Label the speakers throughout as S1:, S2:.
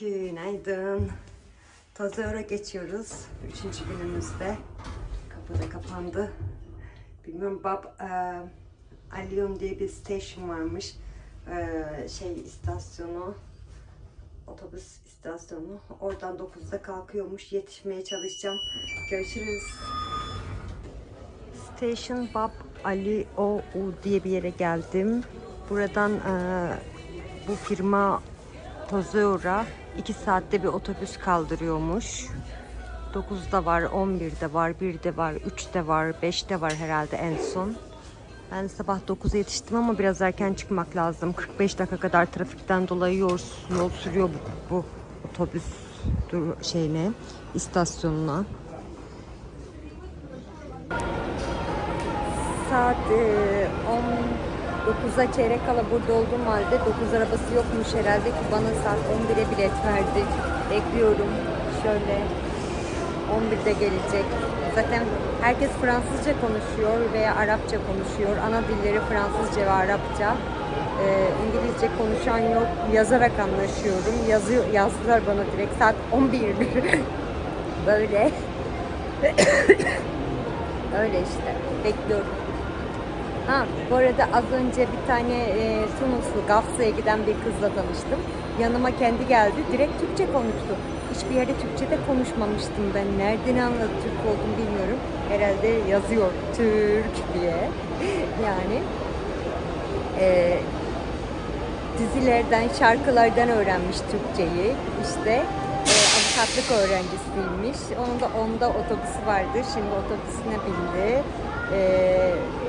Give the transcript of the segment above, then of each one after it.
S1: Günaydın. Tazara geçiyoruz. Üçüncü günümüzde. Kapı da kapandı. Bilmiyorum Bab e, Alyon diye bir station varmış. E, şey istasyonu. Otobüs istasyonu. Oradan 9'da kalkıyormuş. Yetişmeye çalışacağım. Görüşürüz. Station Bab Ali O U diye bir yere geldim. Buradan e, bu firma Tozeura 2 saatte bir otobüs kaldırıyormuş. 9'da var, 11'de var, 1'de var, 3'te var, 5'te var herhalde en son. Ben sabah 9'a yetiştim ama biraz erken çıkmak lazım. 45 dakika kadar trafikten dolayı yol, yol sürüyor bu, bu otobüs dur, şeyine, istasyonuna. Saat e, 19'a çeyrek kala burada olduğum halde 9 arabası yokmuş herhalde ki bana saat 11'e bilet verdi. Bekliyorum. Şöyle 11'de gelecek. Zaten herkes Fransızca konuşuyor veya Arapça konuşuyor. Ana dilleri Fransızca ve Arapça. Ee, İngilizce konuşan yok. Yazarak anlaşıyorum. Yazıyor, yazdılar bana direkt. Saat 11. Böyle. Öyle işte. Bekliyorum. Ha, bu arada az önce bir tane e, Tunuslu Gafsa'ya giden bir kızla tanıştım. Yanıma kendi geldi. Direkt Türkçe konuştu. Hiçbir yerde Türkçe de konuşmamıştım ben. Nereden anladı Türk olduğunu bilmiyorum. Herhalde yazıyor Türk diye. yani e, dizilerden, şarkılardan öğrenmiş Türkçeyi. İşte e, avukatlık öğrencisiymiş. Onun da onda otobüsü vardı. Şimdi otobüsüne bindi. E,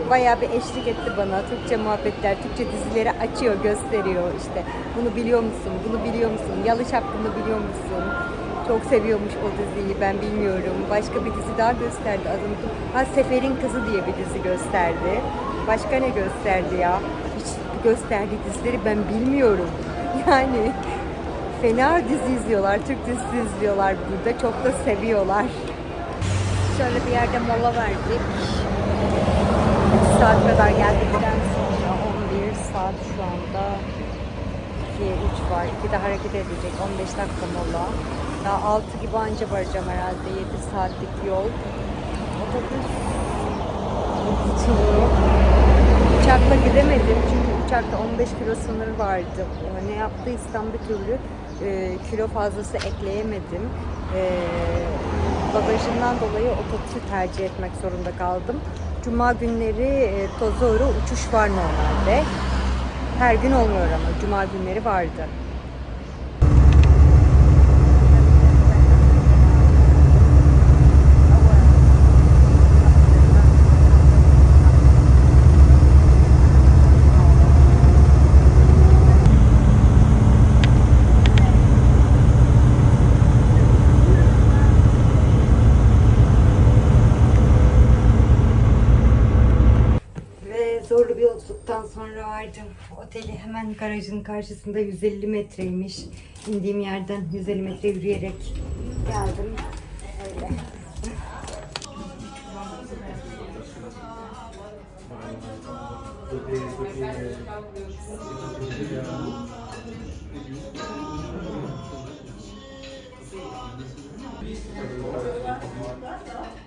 S1: bayağı bir eşlik etti bana. Türkçe muhabbetler, Türkçe dizileri açıyor, gösteriyor işte. Bunu biliyor musun? Bunu biliyor musun? Yalış hakkında biliyor musun? Çok seviyormuş o diziyi ben bilmiyorum. Başka bir dizi daha gösterdi adını. Ha Sefer'in Kızı diye bir dizi gösterdi. Başka ne gösterdi ya? Hiç gösterdiği dizileri ben bilmiyorum. Yani fena dizi izliyorlar, Türk dizisi izliyorlar burada. Çok da seviyorlar. Şöyle bir yerde mola verdik. 2 saat kadar geldikten sonra 11 saat şu anda 2'ye 3 var. 2'de hareket edecek 15 dakika mola. Daha 6 gibi anca varacağım herhalde 7 saatlik yol. Otobüs geçiyor. Uçakla gidemedim çünkü uçakta 15 kilo sınır vardı. Ne yaptıysam bir türlü e, kilo fazlası ekleyemedim. E, bagajından dolayı otobüsü tercih etmek zorunda kaldım. Cuma günleri e, Tozoro uçuş var normalde. Her gün olmuyor ama cuma günleri vardı. Ve zorlu bir yolculuktan sonra vardım. Oteli hemen garajın karşısında 150 metreymiş. İndiğim yerden 150 metre yürüyerek geldim. Öyle.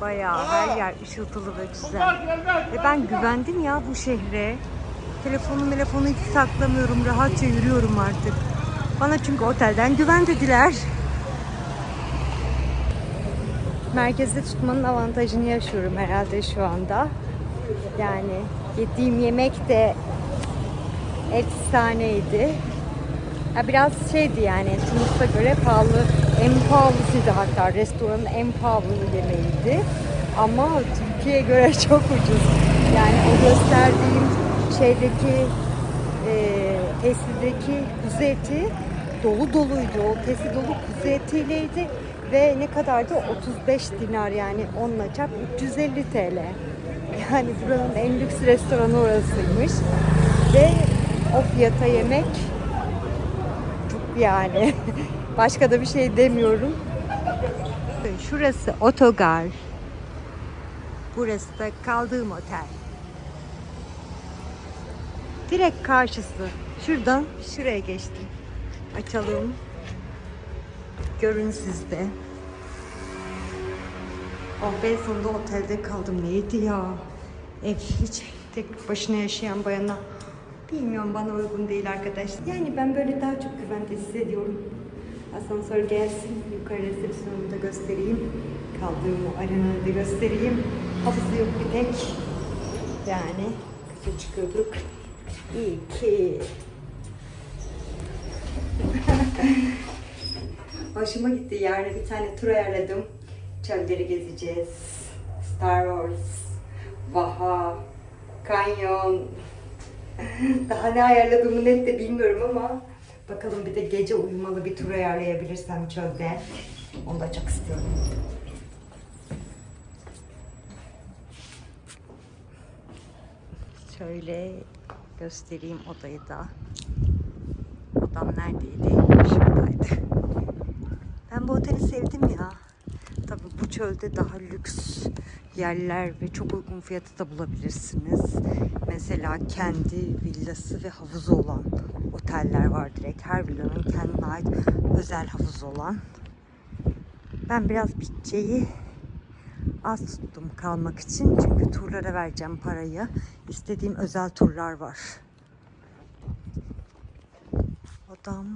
S1: Bayağı her yer ışıltılı ve güzel. Ve ben güvendim ya bu şehre. Telefonu telefonu hiç saklamıyorum. Rahatça yürüyorum artık. Bana çünkü otelden güven dediler. Merkezde tutmanın avantajını yaşıyorum herhalde şu anda. Yani yediğim yemek de efsaneydi. Ya biraz şeydi yani Tunus'a göre pahalı, en pahalısıydı hatta restoranın en pahalı yemeğiydi. Ama Türkiye'ye göre çok ucuz. Yani o gösterdiğim şeydeki e, testideki kuzu eti dolu doluydu. O testi dolu kuzu etiyleydi ve ne kadardı? 35 dinar yani onunla çarp 350 TL. Yani buranın en lüks restoranı orasıymış. Ve o fiyata yemek çok yani. Başka da bir şey demiyorum. Şurası otogar. Burası da kaldığım otel. Direkt karşısı. Şuradan şuraya geçtim. Açalım. Görün siz de. Oh be sonunda otelde kaldım. Neydi ya? Ev hiç tek başına yaşayan bayana bilmiyorum bana uygun değil arkadaşlar. Yani ben böyle daha çok güvende hissediyorum. Asansör gelsin. Yukarı resepsiyonumu da göstereyim. Kaldığım o arenayı da göstereyim. Havuzu yok bir tek. Yani kısa çıkıyorduk. İyi. Hoşuma gitti. Yarın bir tane tur ayarladım. Çölleri gezeceğiz. Star Wars, Vaha, Kanyon. Daha ne ayarladığımı net de bilmiyorum ama bakalım bir de gece uyumalı bir tur ayarlayabilirsem çölde. Onu da çok istiyorum. Şöyle göstereyim odayı da. Odam neredeydi? Şuradaydı. Sevdim ya. Tabii bu çölde daha lüks yerler ve çok uygun fiyatı da bulabilirsiniz. Mesela kendi villası ve havuzu olan oteller var direkt. Her villanın kendine ait özel havuzu olan. Ben biraz bütçeyi az tuttum kalmak için. Çünkü turlara vereceğim parayı. İstediğim özel turlar var. Odam